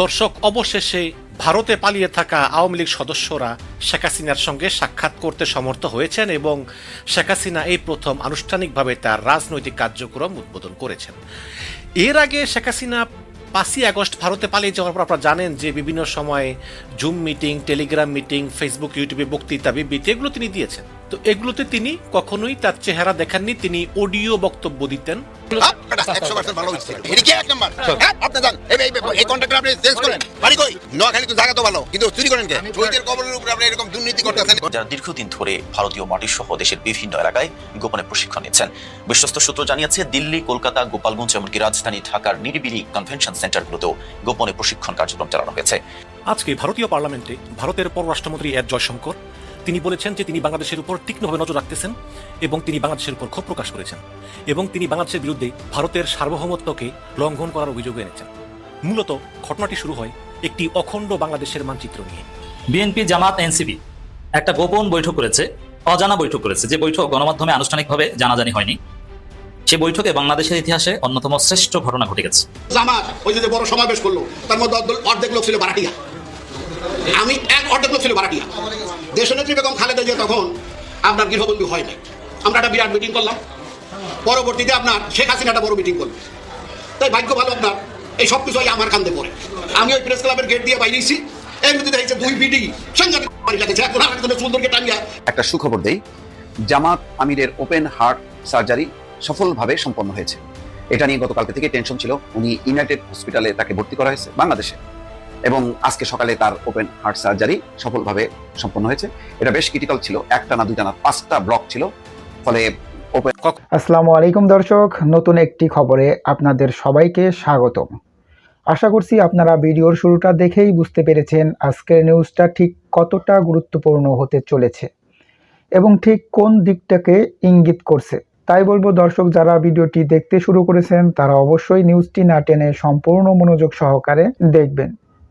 দর্শক অবশেষে ভারতে পালিয়ে থাকা আওয়ামী লীগ সদস্যরা শেখ হাসিনার সঙ্গে সাক্ষাৎ করতে সমর্থ হয়েছেন এবং শেখ হাসিনা এই প্রথম আনুষ্ঠানিকভাবে তার রাজনৈতিক কার্যক্রম উদ্বোধন করেছেন। এর আগে শেখ হাসিনা পাঁচই আগস্ট ভারতে পালিয়ে যাওয়ার পর আপনারা জানেন যে বিভিন্ন সময়ে Zoom meeting Telegram meeting Facebook ইউটিউবে বক্তৃতা, বিবৃতি এগুলো তিনি দিয়েছেন। তো এগুলোতে তিনি কখনোই তার চেহারা দেখাননি তিনি অডিও বক্তব্য দিতেন। আপ, এটা 100% ভালো হচ্ছে। এটা কি এক নাম্বার? হ্যাঁ। যারা দীর্ঘদিন ধরে ভারতীয় মাটি সহ দেশের বিভিন্ন এলাকায় গোপনে প্রশিক্ষণ নিচ্ছেন। বিশ্বস্ত সূত্র জানিয়েছে দিল্লি কলকাতা গোপালগঞ্জ এমনকি রাজধানী ঢাকার নিরিবিলি কনভেনশন সেন্টারগুলোতেও গোপনে প্রশিক্ষণ কার্যক্রম চালানো হয়েছে। আজকে ভারতীয় পার্লামেন্টে ভারতের পররাষ্ট্রমন্ত্রী এস জয়শঙ্কর তিনি বলেছেন যে তিনি বাংলাদেশের উপর তীক্ষ্ণভাবে নজর রাখতেছেন এবং তিনি বাংলাদেশের উপর ক্ষোভ প্রকাশ করেছেন এবং তিনি বাংলাদেশের বিরুদ্ধে ভারতের সার্বভৌমত্বকে লঙ্ঘন করার অভিযোগ এনেছেন। মূলত ঘটনাটি শুরু হয় একটি অখণ্ড বাংলাদেশের মানচিত্র নিয়ে। বিএনপি জামাত এনসিপি একটা গোপন বৈঠক করেছে অজানা বৈঠক করেছে। যে বৈঠক গণমাধ্যমে আনুষ্ঠানিকভাবে জানাজানি হয়নি সে বৈঠকে বাংলাদেশের ইতিহাসে অন্যতম শ্রেষ্ঠ ঘটনা ঘটে গেছে। জামাত ওই যে যে বড় সমাবেশ করল তার মধ্যে অর্ধেক লোক ছিল বারাটিয়া আমি এক অর্ধেক ছিল বারাটিয়া দেশনেত্রী বেগম খালেদা জিয়া তখন আপনার গৃহবন্দী হয় নাই। আমরা একটা বিরাট মিটিং করলাম। পরবর্তীতে আপনার শেখ হাসিনা একটা বড় মিটিং করল তাই ভাগ্য ভালো আপনার, এই সব কিছুই আমার কান্দে পড়ে। আমি ওই প্রেস ক্লাবের গেট দিয়ে বাইরেছি। এর মধ্যে দেখছি দুই বিডি সাংঘাতিক সুন্দরকে টানিয়া একটা সুখবর দেই, জামাত আমিরের ওপেন হার্ট সার্জারি সফলভাবে সম্পন্ন হয়েছে। এটা নিয়ে গতকালকে থেকে টেনশন ছিল। উনি ইউনাইটেড হসপিটালে তাকে ভর্তি করা হয়েছে, বাংলাদেশে। এবং আজকে সকালে তার ওপেন হার্ট সার্জারি সফলভাবে সম্পন্ন হয়েছে। এটা বেশ ক্রিটিক্যাল ছিল একটা না দুইটা না পাঁচটা ব্লক ছিল। ফলে ওপেন আসসালামু আলাইকুম দর্শক নতুন একটি খবরে আপনাদের সবাইকে স্বাগতম। আশা করছি আপনারা ভিডিওর শুরুটা দেখেই বুঝতে পেরেছেন আজকের নিউজটা ঠিক কতটা গুরুত্বপূর্ণ হতে চলেছে এবং ঠিক কোন দিকটাকে ইঙ্গিত করছে। তাই বলব দর্শক যারা ভিডিওটি দেখতে শুরু করেছেন তারা অবশ্যই নিউজটি না টেনে সম্পূর্ণ মনোযোগ সহকারে দেখবেন।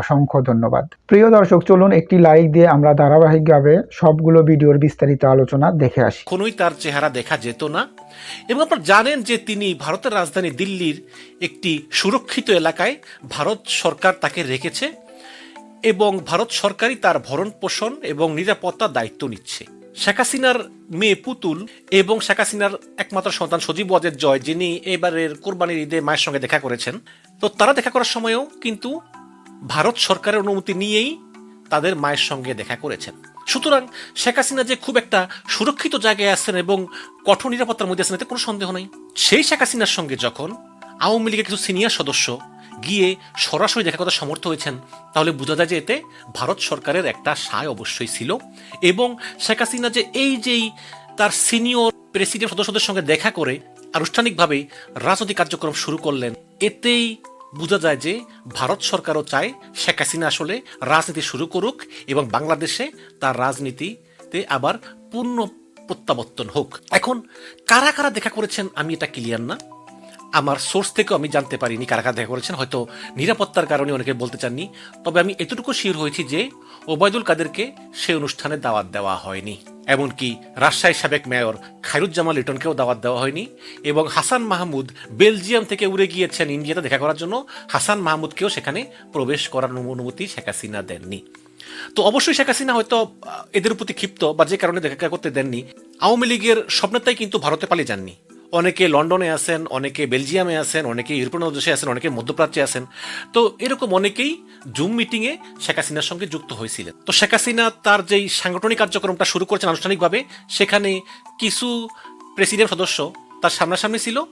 অসংখ্য ধন্যবাদ। প্রিয় দর্শক, চলুন একটি লাইক দিয়ে আমরা ধারাবাহিকভাবে সবগুলো ভিডিওর বিস্তারিত আলোচনা দেখে আসি। কোনোই তার চেহারা দেখা যেত না এবং আপনারা জানেন যে তিনি ভারতের রাজধানী দিল্লির একটি সুরক্ষিত এলাকায় ভারত সরকার তাকে রেখেছে এবং ভারত সরকারই তার ভরণ পোষণ এবং নিরাপত্তার দায়িত্ব নিচ্ছে। শেখ হাসিনার মেয়ে পুতুল এবং শেখ হাসিনার একমাত্র সন্তান সজীব ওয়াজেদ জয়, যিনি এবারের কোরবানির ঈদে মায়ের সঙ্গে দেখা করেছেন, তো তারা দেখা করার সময়ও কিন্তু ভারত সরকারের অনুমতি নিয়েই তাদের মায়ের সঙ্গে দেখা করেছেন। সুতরাং শেখ হাসিনা যে খুব একটা সুরক্ষিত জায়গায় আছেন এবং কঠোর নিরাপত্তার মধ্যে আছেন, এতে কোনো সন্দেহ নেই। সেই শেখ হাসিনার সঙ্গে যখন আওয়ামী লীগের কিছু সিনিয়র সদস্য গিয়ে সরাসরি দেখা করতে সমর্থ হয়েছেন, তাহলে বোঝা যায় যে এতে ভারত সরকারের একটা সায় অবশ্যই ছিল এবং শেখ হাসিনা যে এই যেই তার সিনিয়র প্রেসিডেন্ট সদস্যদের সঙ্গে দেখা করে আনুষ্ঠানিকভাবে রাজনৈতিক কার্যক্রম শুরু করলেন, এতেই বোঝা যায় যে ভারত সরকারও চায় শেখ হাসিনা আসলে রাজনীতি শুরু করুক এবং বাংলাদেশে তার রাজনীতিতে আবার পূর্ণ প্রত্যাবর্তন হোক। এখন কারা কারা দেখা করেছেন আমি এটা ক্লিয়ার না। আমার সোর্স থেকেও আমি জানতে পারিনি কারা কারা দেখা করেছেন, হয়তো নিরাপত্তার কারণে অনেকে বলতে চাননি। তবে আমি এতটুকু শিওর হয়েছি যে ওবায়দুল কাদেরকে সে অনুষ্ঠানে দাওয়াত দেওয়া হয়নি। এমনকি রাজশাহী সাবেক মেয়র খায়রুজ্জামান লিটনকেও দাওয়াত দেওয়া হয়নি এবং হাসান মাহমুদ বেলজিয়াম থেকে উড়ে গিয়েছেন ইন্ডিয়াতে দেখা করার জন্য। হাসান মাহমুদকেও সেখানে প্রবেশ করার অনুমতি শেখ হাসিনা দেননি। তো অবশ্যই শেখ হাসিনা হয়তো এদের প্রতি ক্ষিপ্ত বা যে কারণে দেখা করতে দেননি। আওয়ামী লীগের সব নেতাই কিন্তু ভারতে পালিয়ে যাননি। অনেকে লন্ডনে আছেন, অনেকে বেলজিয়ামে আছেন, অনেকে ইউরোপীয় দেশে আছেন, অনেকে মধ্যপ্রাচ্যে আছেন। তো এরকম অনেকেই জুম মিটিংয়ে শেখ হাসিনার সঙ্গে যুক্ত হয়েছিলেন। তো শেখ হাসিনা তার যেই সাংগঠনিক কার্যক্রমটা শুরু করেছেন আনুষ্ঠানিকভাবে, সেখানে কিছু প্রেসিডেন্ট সদস্য তার সামনাসামনি ছিল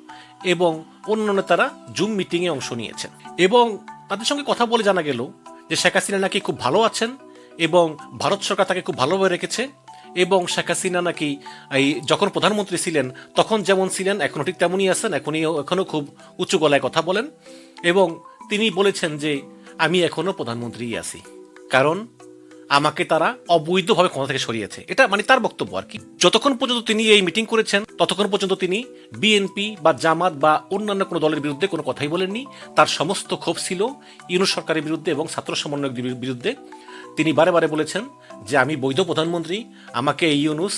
এবং অন্য নেতারা জুম মিটিংয়ে অংশ নিয়েছেন। এবং তাদের সঙ্গে কথা বলে জানা গেল যে শেখ হাসিনা নাকি খুব ভালো আছেন এবং ভারত সরকার তাকে খুব ভালোভাবে রেখেছে। এবং শেখ হাসিনা নাকি এই যখন প্রধানমন্ত্রী ছিলেন, তখন যেমন ছিলেন এখনও ঠিক তেমনই আছেন, এখনই এখনও খুব উঁচু গলায় কথা বলেন। এবং তিনি বলেছেন যে, আমি এখনও প্রধানমন্ত্রী আছি। কারণ আমাকে তারা অবৈধভাবে ক্ষমতা থেকে সরিয়েছে। এটা মানে তার বক্তব্য আর কি। যতক্ষণ পর্যন্ত তিনি এই মিটিং করেছেন, ততক্ষণ পর্যন্ত তিনি বিএনপি বা জামাত বা অন্যান্য কোনো দলের বিরুদ্ধে কোনো কথাই বলেননি। তার সমস্ত ক্ষোভ ছিল ইউনুস সরকারের বিরুদ্ধে এবং ছাত্র সমন্বয়কদের বিরুদ্ধে। তিনি বারে বারে বলেছেন যে আমি বৈধ প্রধানমন্ত্রী, আমাকে এই ইউনুস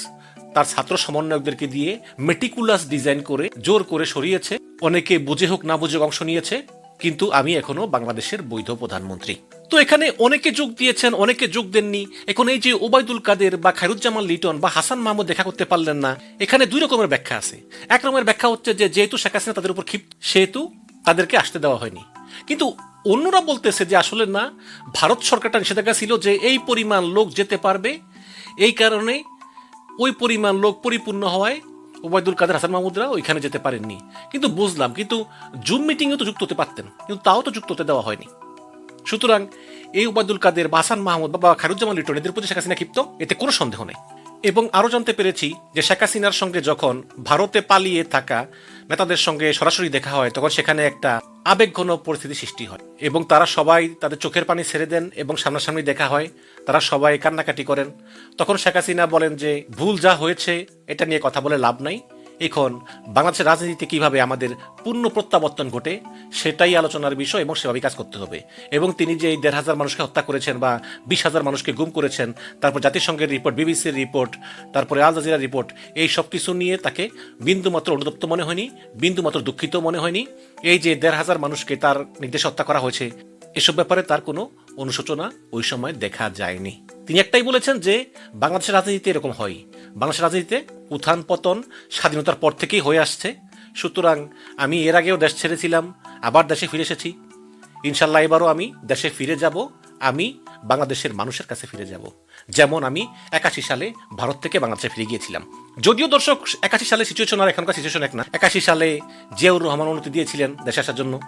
তার ছাত্র সমন্বয়কদেরকে দিয়ে মেটিকুলাস ডিজাইন করে, জোর করে সরিয়েছে, অনেকে বুঝে হোক না বুঝে অংশ নিয়েছে, কিন্তু আমি এখনও বাংলাদেশের বৈধ প্রধানমন্ত্রী। তো এখানে অনেকে যোগ দিয়েছেন, অনেকে যোগ দেননি। এখন এই যে ওবায়দুল কাদের বা খায়রুজ্জামান লিটন বা হাসান মাহমুদ দেখা করতে পারলেন না, এখানে দুই রকমের ব্যাখ্যা আছে। এক রকমের ব্যাখ্যা হচ্ছে যে যেহেতু শেখ হাসিনা তাদের উপর ক্ষিপ্ত, সেহেতু তাদেরকে আসতে দেওয়া হয়নি। কিন্তু অন্যরা বলতেছে যে আসলে না, ভারত সরকারটা নিষেধাজ্ঞা ছিল যে এই পরিমাণ লোক যেতে পারবে। এই কারণে ওই পরিমাণ লোক পরিপূর্ণ হওয়ায় ওবায়দুল কাদের হাসান মাহমুদরা ওইখানে যেতে পারেননি। কিন্তু বুঝলাম, কিন্তু জুম মিটিংয়েও তো যুক্ত হতে পারতেন, কিন্তু তাও তো যুক্ত হতে দেওয়া হয়নি। সুতরাং এই ওবায়দুল কাদের বাসান মাহমুদ বা খারুজ্জামান লিটন, এদের প্রতি শেখ হাসিনা ক্ষিপ্ত, এতে কোনো সন্দেহ নেই। এবং আরও জানতে পেরেছি যে শেখ হাসিনার সঙ্গে যখন ভারতে পালিয়ে থাকা নেতাদের সঙ্গে সরাসরি দেখা হয়, তখন সেখানে একটা আবেগঘন পরিস্থিতি সৃষ্টি হয় এবং তারা সবাই তাদের চোখের পানি ছেড়ে দেন এবং সামনাসামনি দেখা হয়, তারা সবাই কান্নাকাটি করেন। তখন শেখ হাসিনা বলেন যে, ভুল যা হয়েছে, এটা নিয়ে কথা বলে লাভ নাই। এখন বাংলাদেশের রাজনীতিতে কীভাবে আমাদের পূর্ণ প্রত্যাবর্তন ঘটে, সেটাই আলোচনার বিষয় এবং সেভাবেই কাজ করতে হবে। এবং তিনি যে এই দেড় হাজার মানুষকে হত্যা করেছেন বা বিশ হাজার মানুষকে গুম করেছেন, তারপর জাতিসংঘের রিপোর্ট, বিবিসির রিপোর্ট, তারপরে আল জাজিরা রিপোর্ট, এই সব কিছু নিয়ে তাকে বিন্দুমাত্র অনুদপ্ত মনে হয়নি, বিন্দুমাত্র দুঃখিত মনে হয়নি। এই যে দেড় হাজার মানুষকে তার নির্দেশে হত্যা করা হয়েছে, এসব ব্যাপারে তার কোনো অনুশোচনা ওই সময় দেখা যায়নি। তিনি একটাই বলেছেন যে, বাংলাদেশের রাজনীতিতে এরকম হয়। বাংলাদেশের রাজনীতিতে উত্থান পতন স্বাধীনতার পর থেকেই হয়ে আসছে। সুতরাং আমি এর আগেও দেশ ছেড়েছিলাম, আবার দেশে ফিরে এসেছি। ইনশাল্লাহ এবারও আমি দেশে ফিরে যাব, আমি বাংলাদেশের মানুষের কাছে ফিরে যাব। যেমন আমি একাশি সালে ভারত থেকে বাংলাদেশে ফিরে গিয়েছিলাম। যদিও দর্শক, একাশি সালে সিচুয়েশন আর এখনকার সিচুয়েশন এক না। একাশি সালে জিয়াউর রহমান অনুমতি দিয়েছিলেন দেশে আসার জন্য।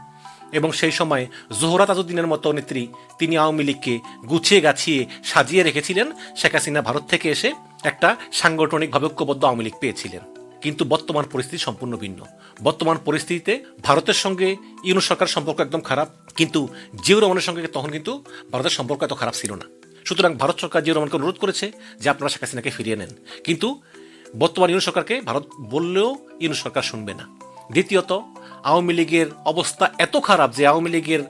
এবং সেই সময় জোহরা তাজউদ্দিনের মতো নেত্রী তিনি আওয়ামী লীগকে গুছিয়ে গাছিয়ে সাজিয়ে রেখেছিলেন। শেখ হাসিনা ভারত থেকে এসে একটা সাংগঠনিকভাবে ঐক্যবদ্ধ আওয়ামী লীগ পেয়েছিলেন। কিন্তু বর্তমান পরিস্থিতি সম্পূর্ণ ভিন্ন। বর্তমান পরিস্থিতিতে ভারতের সঙ্গে ইউনুস সরকার সম্পর্ক একদম খারাপ, কিন্তু জিয়াউর রহমানের সঙ্গে তখন কিন্তু ভারতের সম্পর্ক এত খারাপ ছিল না। সুতরাং ভারত সরকার জিয়াউর রহমানকে অনুরোধ করেছে যে আপনারা শেখ হাসিনাকে ফিরিয়ে নেন। কিন্তু বর্তমান ইউনুস সরকারকে ভারত বললেও ইউনুস সরকার শুনবে না। দ্বিতীয়ত আওয়ামী লীগের অবস্থা এত খারাপ যে আওয়ামী লীগের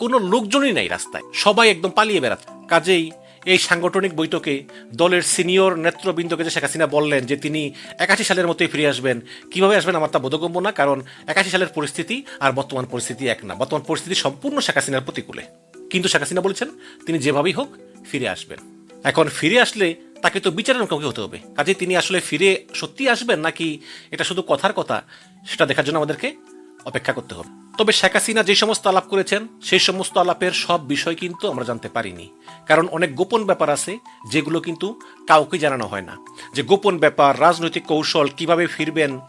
কোনো লোকজনই নাই রাস্তায়। সবাই একদম পালিয়ে বেড়াচ্ছে। কাজেই এই সাংগঠনিক বৈঠকে দলের সিনিয়র নেতৃবৃন্দকে যে শেখ হাসিনা বললেন যে তিনি একাশি সালের মতোই ফিরে আসবেন, কীভাবে আসবেন আমার তা বোধগম্য না, কারণ একাশি সালের পরিস্থিতি আর বর্তমান পরিস্থিতি এক না। বর্তমান পরিস্থিতি সম্পূর্ণ শেখ হাসিনার প্রতিকূলে। কিন্তু শেখ হাসিনা বলেছেন, তিনি যেভাবেই হোক ফিরে আসবেন। এখন ফিরে আসলে তাকে তো বিচারের মুখোমুখি হতে হবে। কাজে তিনি আসলে ফিরে সত্যি আসবেন নাকি এটা শুধু কথার কথা? সেটা দেখার জন্য আমাদেরকে অপেক্ষা করতে হবে। তবে শেখ হাসিনা যে সমস্ত আলাপ করেছেন, সেই সমস্ত আলাপের সব বিষয় কিন্তু আমরা জানতে পারিনি। কারণ অনেক গোপন ব্যাপার আছে, যেগুলো কিন্তু কাউকে জানানো হয় না। যে গোপন ব্যাপার, রাজনৈতিক কৌশল, কীভাবে ফিরবেন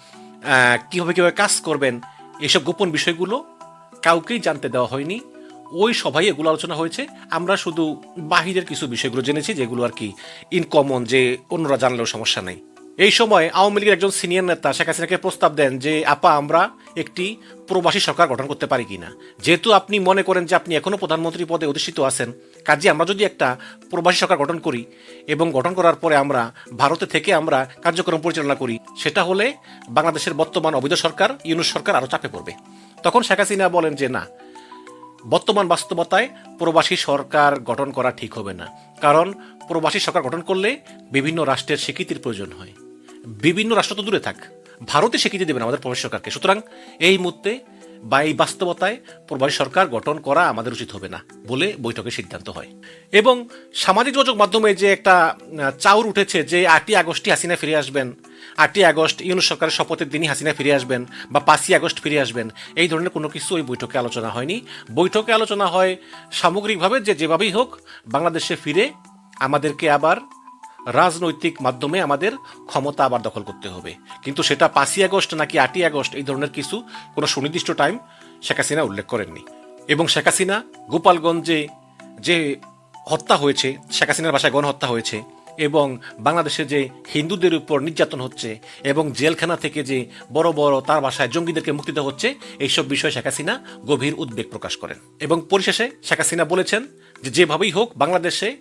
কীভাবে কীভাবে কাজ করবেন, এসব গোপন বিষয়গুলো কাউকেই জানতে দেওয়া হয়নি। ওই সভায় এগুলো আলোচনা হয়েছে। আমরা শুধু বাহিরের কিছু বিষয়গুলো জেনেছি, যেগুলো আর কি ইনকমন যে অন্যরা জানলেও সমস্যা নেই। এই সময় আওয়ামী লীগের একজন সিনিয়র নেতা শেখ হাসিনাকে প্রস্তাব দেন যে, আপা, আমরা একটি প্রবাসী সরকার গঠন করতে পারি কিনা? যেহেতু আপনি মনে করেন যে আপনি এখনও প্রধানমন্ত্রী পদে অধিষ্ঠিত আছেন, কাজে আমরা যদি একটা প্রবাসী সরকার গঠন করি এবং গঠন করার পরে আমরা ভারতে থেকে আমরা কার্যক্রম পরিচালনা করি, সেটা হলে বাংলাদেশের বর্তমান অবৈধ সরকার, ইউনুস সরকার আরও চাপে পড়বে। তখন শেখ হাসিনা বলেন যে, না, বর্তমান বাস্তবতায় প্রবাসী সরকার গঠন করা ঠিক হবে না। কারণ প্রবাসী সরকার গঠন করলে বিভিন্ন রাষ্ট্রের স্বীকৃতির প্রয়োজন হয়। বিভিন্ন রাষ্ট্র তো দূরে থাক ভারতে স্বীকৃতি দেবেন আমাদের প্রবাসী সরকারকে। সুতরাং এই মুহূর্তে বা এই বাস্তবতায় প্রবাসী সরকার গঠন করা আমাদের উচিত হবে না বলে বৈঠকে সিদ্ধান্ত হয়। এবং সামাজিক যোগাযোগ মাধ্যমে যে একটা চাউর উঠেছে যে আটই আগস্টই হাসিনা ফিরে আসবেন আটই আগস্ট ইউনুস সরকারের শপথের দিনই হাসিনা ফিরে আসবেন বা পাঁচই আগস্ট ফিরে আসবেন, এই ধরনের কোনো কিছু ওই বৈঠকে আলোচনা হয়নি। বৈঠকে আলোচনা হয় সামগ্রিকভাবে যে যেভাবেই হোক, বাংলাদেশে ফিরে আমাদেরকে আবার রাজনৈতিক মাধ্যমে আমাদের ক্ষমতা আবার দখল করতে হবে। কিন্তু সেটা পাঁচই আগস্ট নাকি আটই আগস্ট এই ধরনের কিছু কোনো সুনির্দিষ্ট টাইম শেখ হাসিনা উল্লেখ করেননি। এবং শেখ হাসিনা গোপালগঞ্জে যে হত্যা হয়েছে, শেখ হাসিনার ভাষায় গণহত্যা হয়েছে এবং বাংলাদেশে যে হিন্দুদের উপর নির্যাতন হচ্ছে এবং জেলখানা থেকে যে বড় বড় তার ভাষায় জঙ্গিদেরকে মুক্তি দেওয়া হচ্ছে, এইসব বিষয়ে শেখ হাসিনা গভীর উদ্বেগ প্রকাশ করেন। এবং পরিশেষে শেখ হাসিনা বলেছেন যে যেভাবেই হোক, বাংলাদেশে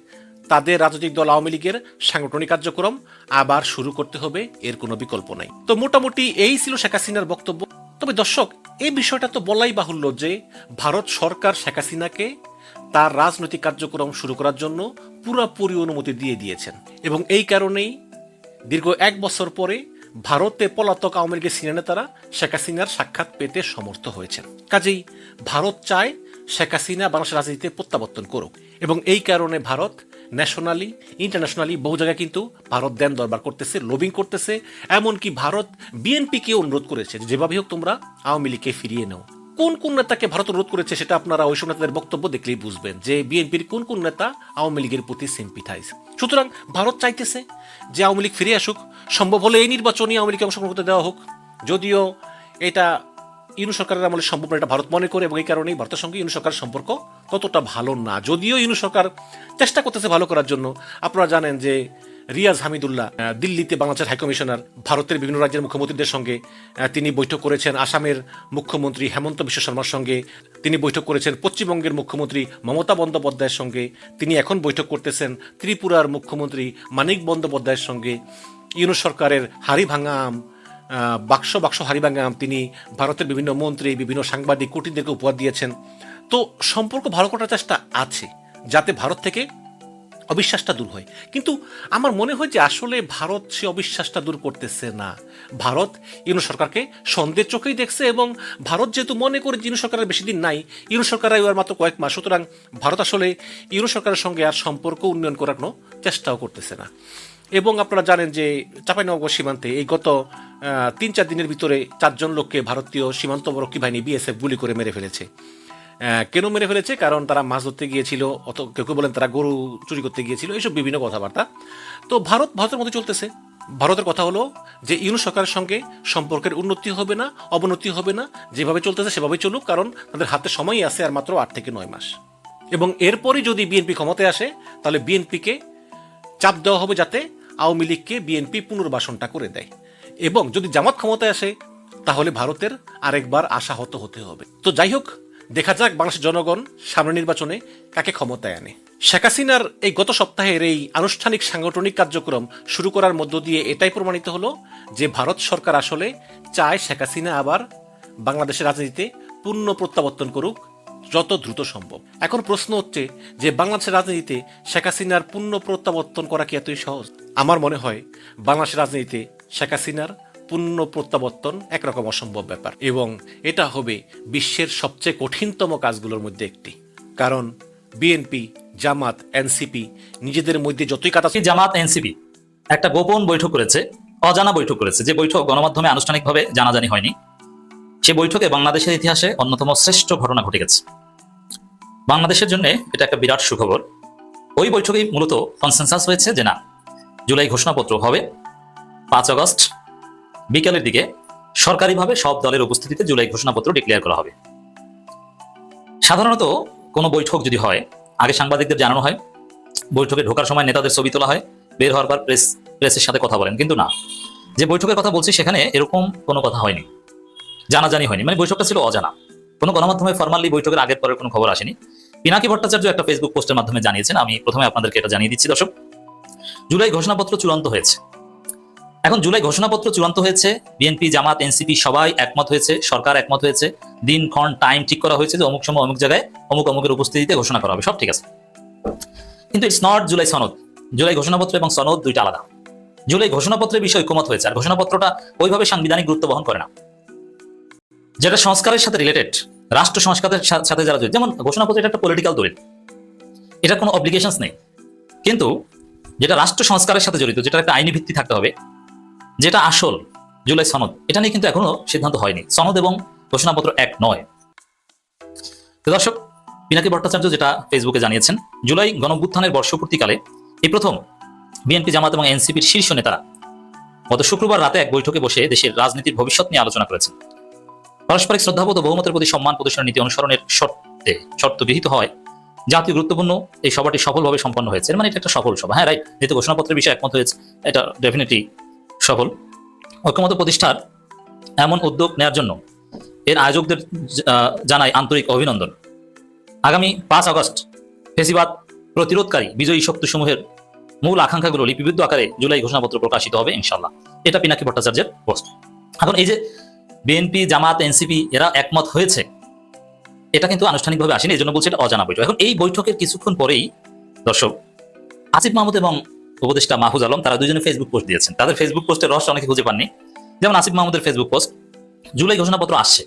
তাদের রাজনৈতিক দল আওয়ামী লীগের সাংগঠনিক কার্যক্রম আবার শুরু করতে হবে, এর কোনো বিকল্প নাই। তো মোটামুটি এই ছিল শেখ হাসিনার বক্তব্য। তবে দর্শক এই বিষয়টা তো বলাই বাহুল্য যে ভারত সরকার শেখ হাসিনাকে তার রাজনৈতিক কার্যক্রম শুরু করার জন্য পুরোপুরি অনুমতি দিয়ে দিয়েছেন এবং এই কারণেই দীর্ঘ এক বছর পরে ভারতে পলাতক আওয়ামী লীগের সিনিয়র নেতারা শেখ হাসিনার সাক্ষাৎ পেতে সমর্থ হয়েছেন। কাজেই ভারত চায় শেখ হাসিনা বাংলাদেশের রাজনীতিতে প্রত্যাবর্তন করুক এবং এই কারণে ভারত ন্যাশনালি ইন্টারন্যাশনালি বহু জায়গায় কিন্তু ভারত দেন দরবার করতেছে লবিং করতেছে, এমনকি ভারত বিএনপিকে অনুরোধ করেছে যেভাবে হোক তোমরা আওয়ামী লীগকে ফিরিয়ে নাও। কোন কোন নেতাকে ভারত অনুরোধ করেছে সেটা আপনারা ওইসব নেতাদের বক্তব্য দেখলেই বুঝবেন যে বিএনপির কোন কোন নেতা আওয়ামী লীগের প্রতি সিম্পিথাইজ সুতরাং ভারত চাইতেছে যে আওয়ামী লীগ ফিরে আসুক। সম্ভব হলে এই নির্বাচনে আওয়ামী লীগকে অংশগ্রহণ করতে দেওয়া হোক। যদিও এটা ইনু সরকারের আমলে সম্ভব এটা ভারত মনে করে এবং এই কারণেই ভারতের সঙ্গে ইনু সরকারের সম্পর্ক ততটা ভালো না। যদিও ইনু সরকার চেষ্টা করতেছে ভালো করার জন্য আপনারা জানেন যে রিয়াজ হামিদুল্লাহ দিল্লিতে বাংলাদেশের হাইকমিশনার ভারতের বিভিন্ন রাজ্যের মুখ্যমন্ত্রীদের সঙ্গে তিনি বৈঠক করেছেন। আসামের মুখ্যমন্ত্রী হেমন্ত বিশ্ব শর্মার সঙ্গে তিনি বৈঠক করেছেন। পশ্চিমবঙ্গের মুখ্যমন্ত্রী মমতা বন্দ্যোপাধ্যায়ের সঙ্গে তিনি এখন বৈঠক করতেছেন। ত্রিপুরার মুখ্যমন্ত্রী মানিক বন্দ্যোপাধ্যায়ের সঙ্গে ইউনু সরকারের হাড়ি ভাঙা আম আহ, বাক্স বাক্স হারিবাঙ্গাম তিনি ভারতের বিভিন্ন মন্ত্রী, বিভিন্ন সাংবাদিক কুটিরদেরকে উপহার দিয়েছেন। তো সম্পর্ক ভালো করার চেষ্টা আছে, যাতে ভারত থেকে অবিশ্বাসটা দূর হয়। কিন্তু আমার মনে হয় যে আসলে ভারত সে অবিশ্বাসটা দূর করতেছে না। ভারত ইউনু সরকারকে সন্দেহ চোখেই দেখছে এবং ভারত যেহেতু মনে করে যে ইউনু সরকারের বেশি দিন নাই ইউনু সরকার আর মাত্র কয়েক মাস, সুতরাং ভারত আসলে ইউনু সরকারের সঙ্গে আর সম্পর্ক উন্নয়ন করার কোনো চেষ্টাও করতেছে না। এবং আপনারা জানেন যে চাঁপাইনবাবগঞ্জ সীমান্তে এই গত তিন চার দিনের ভিতরে চারজন লোককে ভারতীয় সীমান্তরক্ষী বাহিনী বিএসএফ গুলি করে মেরে ফেলেছে। কেন মেরে ফেলেছে? কারণ তারা মাছ ধরতে গিয়েছিল, অত কেউ কেউ বলেন তারা গরু চুরি করতে গিয়েছিল, এইসব বিভিন্ন কথাবার্তা। তো ভারত, ভারতের মধ্যে চলতেছে। ভারতের কথা হলো যে ইউনু সরকারের সঙ্গে সম্পর্কের উন্নতি হবে না, অবনতি হবে না, যেভাবে চলতেছে সেভাবেই চলুক, কারণ তাদের হাতে সময়ই আছে আর মাত্র আট থেকে নয় মাস। এবং এরপরই যদি বিএনপি ক্ষমতায় আসে, তাহলে বিএনপিকে চাপ দেওয়া হবে যাতে আওয়ামী লীগকে বিএনপি পুনর্বাসনটা করে দেয়। এবং যদি জামাত ক্ষমতায় আসে, তাহলে ভারতের আরেকবার আশাহত হতে হবে। তো যাই হোক, দেখা যাক বাংলাদেশের জনগণ সামনে নির্বাচনে কাকে ক্ষমতায় আনে। শেখ হাসিনার এই গত সপ্তাহের এই আনুষ্ঠানিক সাংগঠনিক কার্যক্রম শুরু করার মধ্য দিয়ে এটাই প্রমাণিত হলো যে ভারত সরকার আসলে চায় শেখ হাসিনা আবার বাংলাদেশের রাজনীতিতে পূর্ণ প্রত্যাবর্তন করুক যত দ্রুত সম্ভব। এখন প্রশ্ন হচ্ছে যে বাংলাদেশের রাজনীতিতে শেখ হাসিনার পূর্ণ প্রত্যাবর্তন করা কি এতই সহজ? আমার মনে হয় বাংলাদেশের রাজনীতিতে শেখ হাসিনার পূর্ণ প্রত্যাবর্তন একরকম অসম্ভব ব্যাপার এবং এটা হবে বিশ্বের সবচেয়ে কঠিনতম কাজগুলোর মধ্যে একটি। কারণ বিএনপি, জামাত, এনসিপি নিজেদের মধ্যে যতই কাটা জামাত, এনসিপি একটা গোপন বৈঠক করেছে, অজানা বৈঠক করেছে। যে বৈঠক গণমাধ্যমে আনুষ্ঠানিকভাবে জানাজানি হয়নি, সে বৈঠকে বাংলাদেশের ইতিহাসে অন্যতম শ্রেষ্ঠ ঘটনা ঘটে গেছে। বাংলাদেশের জন্য এটা একটা বিরাট সুখবর। ওই বৈঠকেই মূলত কনসেনসাস হয়েছে যে না, জুলাই ঘোষণাপত্র হবে। পাঁচ আগস্ট, বিকেলের দিকে সরকারিভাবে সব দলের উপস্থিতিতে জুলাই ঘোষণাপত্র ডিক্লেয়ার করা হবে। সাধারণত কোনো বৈঠক যদি হয়, আগে সাংবাদিকদের জানানো হয়, বৈঠকে ঢোকার সময় নেতাদের ছবি তোলা হয়, বের হওয়ার পর প্রেস প্রেসের সাথে কথা বলেন। কিন্তু না, যে বৈঠকের কথা বলছি সেখানে এরকম কোনো কথা হয়নি। জানাজানি হয়নি। মানে বৈঠকটা ছিল অজানা। কোনো গণমাধ্যমে ফর্মালি বৈঠকের আগের পরের কোনো খবর আসেনি। পিনাকি ভট্টাচার্য একটা ফেসবুক পোস্টের মাধ্যমে জানিয়েছেন, আমি প্রথমে আপনাদেরকে এটা জানিয়ে দিচ্ছি দর্শক। জুলাই ঘোষণাপত্র চূড়ান্ত হয়েছে। এখন জুলাই ঘোষণাপত্র চূড়ান্ত হয়েছে, বিএনপি, জামাত, এনসিপি সবাই একমত হয়েছে, সরকার একমত হয়েছে। দিন, ক্ষণ টাইম ঠিক করা হয়েছে যে অমুক সময় অমুক জায়গায় অমুক অমুকের উপস্থিতিতে ঘোষণা করা হবে, সব ঠিক আছে। কিন্তু ইটস নট জুলাই সনদ। জুলাই ঘোষণাপত্র এবং সনদ দুইটা আলাদা। জুলাই ঘোষণাপত্রের বিষয়ে ঐকমত হয়েছে, আর ঘোষণাপত্রটা ওইভাবে সাংবিধানিক গুরুত্ব বহন করে না। যেটা সংস্কারের সাথে রিলেটেড রাষ্ট্র সংস্কারের সাথে যারা জড়িত, যেমন ঘোষণাপত্র এটা একটা পলিটিক্যাল দলিল। এটা কোনো অব্লিগেশনস নেই। কিন্তু যেটা রাষ্ট্র সংস্কারের সাথে জড়িত যেটা একটা আইনি ভিত্তি থাকতে হবে, যেটা আসল জুলাই সনদ, এটা নিয়ে কিন্তু এখনও সিদ্ধান্ত হয়নি। সনদ এবং ঘোষণাপত্র এক নয়। তো দর্শক, পিনাকি ভট্টাচার্য যেটা ফেসবুকে জানিয়েছেন, জুলাই গণভ্যুত্থানের বর্ষপূর্তিকালে এই প্রথম বিএনপি জামাত এবং এনসিপির শীর্ষ নেতারা গত শুক্রবার রাতে এক বৈঠকে বসে দেশের রাজনীতির ভবিষ্যৎ নিয়ে আলোচনা করেছেন। পারস্পরিক শ্রদ্ধাবোধ ও বহুমতের প্রতি সম্মান প্রদর্শনের নীতি অনুসরণের শর্তে, শর্ত বিহিত হয়। জাতীয় গুরুত্বপূর্ণ এই সভাটি সফলভাবে সম্পন্ন হয়েছে। মানে এটা একটা সফল সভা। হ্যাঁ রাইট যেহেতু ঘোষণাপত্রের বিষয়ে একমত হয়েছে, এটা ডেফিনেটলি সফল। ঐক্যমত প্রতিষ্ঠার এমন উদ্যোগ নেওয়ার জন্য এর আয়োজকদের জানাই আন্তরিক অভিনন্দন। আগামী পাঁচ আগস্ট ফেসিবাদ প্রতিরোধকারী বিজয়ী শক্তিসমূহের মূল আকাঙ্ক্ষাগুলো লিপিবদ্ধ আকারে জুলাই ঘোষণাপত্র প্রকাশিত হবে ইনশাল্লাহ এটা পিনাকি ভট্টাচার্যের পোস্ট। এখন এই যে বিএনপি, জামাত, এনসিপি এরা একমত হয়েছে। এটা কিন্তু আনুষ্ঠানিকভাবে আসেনি এই জন্য বলছে এটা অজানা বৈঠক। এখন এই বৈঠকের কিছুক্ষণ পরেই দর্শক, আসিফ মাহমুদ এবং উপদেষ্টা মাহফুজ আলম, তারা দুজনে ফেসবুক পোস্ট দিয়েছেন। তাদের ফেসবুক পোস্টের রহস্য অনেকে খুঁজে পাননি। যেমন আসিফ মাহমুদের ফেসবুক পোস্ট জুলাই ঘোষণাপত্র আসছে।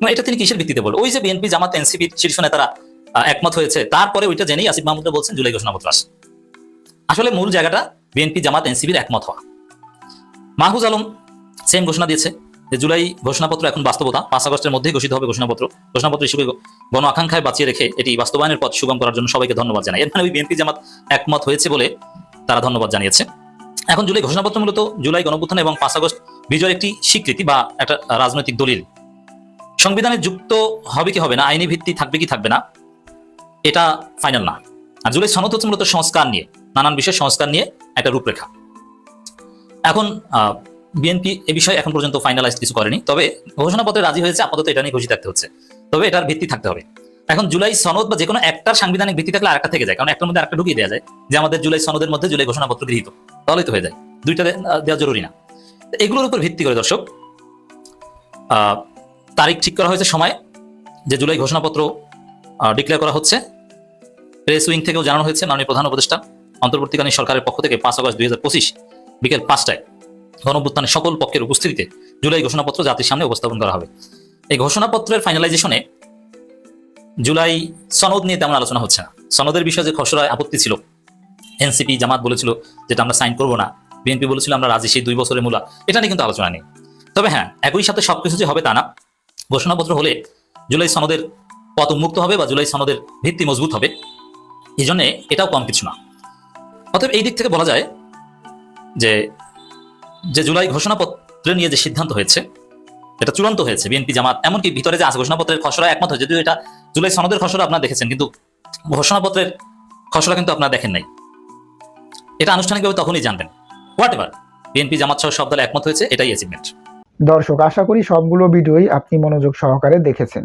মানে এটা তিনি কিসের ভিত্তিতে বলল ওই যে বিএনপি, জামাত, এনসিপি শীর্ষ নেতারা একমত হয়েছে, তারপরে ওইটা জেনেই আসিফ মাহমুদ বলছেন জুলাই ঘোষণাপত্র আসে আসলে মূল জায়গাটা বিএনপি, জামাত এনসিপির একমত হওয়া। মাহফুজ আলম সেম ঘোষণা দিয়েছে। জুলাই ঘোষণাপত্র এখন বাস্তবতা, পাঁচ আগস্টের মধ্যেই ঘোষিত হবে ঘোষণাপত্র। ঘোষণাপত্র হিসেবে গণ আকাঙ্ক্ষায় বাঁচিয়ে রেখে এটি বাস্তবায়নের পথ সুগম করার জন্য সবাইকে ধন্যবাদ জানাই। এর মানে ওই বিএনপি জামাত একমত হয়েছে বলে তারা ধন্যবাদ জানিয়েছে। এখন জুলাই ঘোষণাপত্র মূলত জুলাই গণঅভ্যুত্থান এবং পাঁচ আগস্ট বিজয়ের একটি স্বীকৃতি বা একটা রাজনৈতিক দলিল। সংবিধানে যুক্ত হবে কি হবে না, আইনি ভিত্তি থাকবে কি থাকবে না, এটা ফাইনাল না। আর জুলাই সনদ হচ্ছে মূলত সংস্কার নিয়ে, নানান বিষয় সংস্কার নিয়ে একটা রূপরেখা। এখন বিএনপি এ বিষয়ে এখন পর্যন্ত ফাইনালাইজ কিছু করেনি। তবে ঘোষণাপত্রে রাজি হয়েছে, আপাতত এটা নিয়ে খুশি থাকতে হচ্ছে। তবে এটার ভিত্তি থাকতে হবে। এখন জুলাই সনদ বা যে কোনো একটার সাংবিধানিক ভিত্তি থাকলে আরেকটা থেকে যায়। কারণ একটার মধ্যে আরেকটা ঢুকিয়ে দেওয়া যায় যে আমাদের জুলাই সনদের মধ্যে জুলাই ঘোষণাপত্র গৃহীত। তাহলেই তো হয়ে যায়। দুইটা দেওয়া জরুরি না। এগুলোর উপর ভিত্তি করে দর্শক তারিখ ঠিক করা হয়েছে সময় যে জুলাই ঘোষণাপত্র ডিক্লেয়ার করা হচ্ছে। প্রেস উইং থেকেও জানানো হয়েছে মাননীয় প্রধান উপদেষ্টা। অন্তর্বর্তীকালীন সরকারের পক্ষ থেকে পাঁচ আগস্ট দুই হাজার পঁচিশ বিকেল পাঁচটায়। গণঅভ্যুত্থানের সকল পক্ষের উপস্থিতিতে জুলাই ঘোষণাপত্র জাতির সামনে উপস্থাপন করা হবে। এই ঘোষণাপত্রের ফাইনালাইজেশনে জুলাই সনদ নিয়ে তেমন আলোচনা হচ্ছে না। সনদের বিষয়ে যে খসড়ায় আপত্তি ছিল, এনসিপি, জামাত বলেছিল যেটা আমরা সাইন করব না, বিএনপি বলেছিল আমরা রাজি, সেই দুই বছরের মূলা, এটা নিয়ে কিন্তু আলোচনা নেই। তবে হ্যাঁ একই সাথে সবকিছু যে হবে তা না। ঘোষণাপত্র হলে জুলাই সনদের পথ উন্মুক্ত হবে বা জুলাই সনদের ভিত্তি মজবুত হবে। এই জন্যে এটাও কম কিছু না। অতএব এই দিক থেকে বলা যায় যে যে জুলাই ঘোষণাপত্র নিয়ে যে সিদ্ধান্ত হয়েছে, এটা চূড়ান্ত হয়েছে। বিএনপি জামাত, এমনকি ভিতরে যে আছে ঘোষণাপত্রের খসড়া একমত হয়েছে, যদিও এটা জুলাই সনদের খসড়া আপনারা দেখেছেন, কিন্তু ঘোষণাপত্রের খসড়া কিন্তু আপনারা দেখেন নাই। এটা আনুষ্ঠানিকভাবে তখনই জানবেন। হোয়াট এভার বিএনপি জামাত সহ সব দল একমত হয়েছে, এটাই অ্যাচিভমেন্ট দর্শক, আশা করি সবগুলো ভিডিওই আপনি মনোযোগ সহকারে দেখেছেন।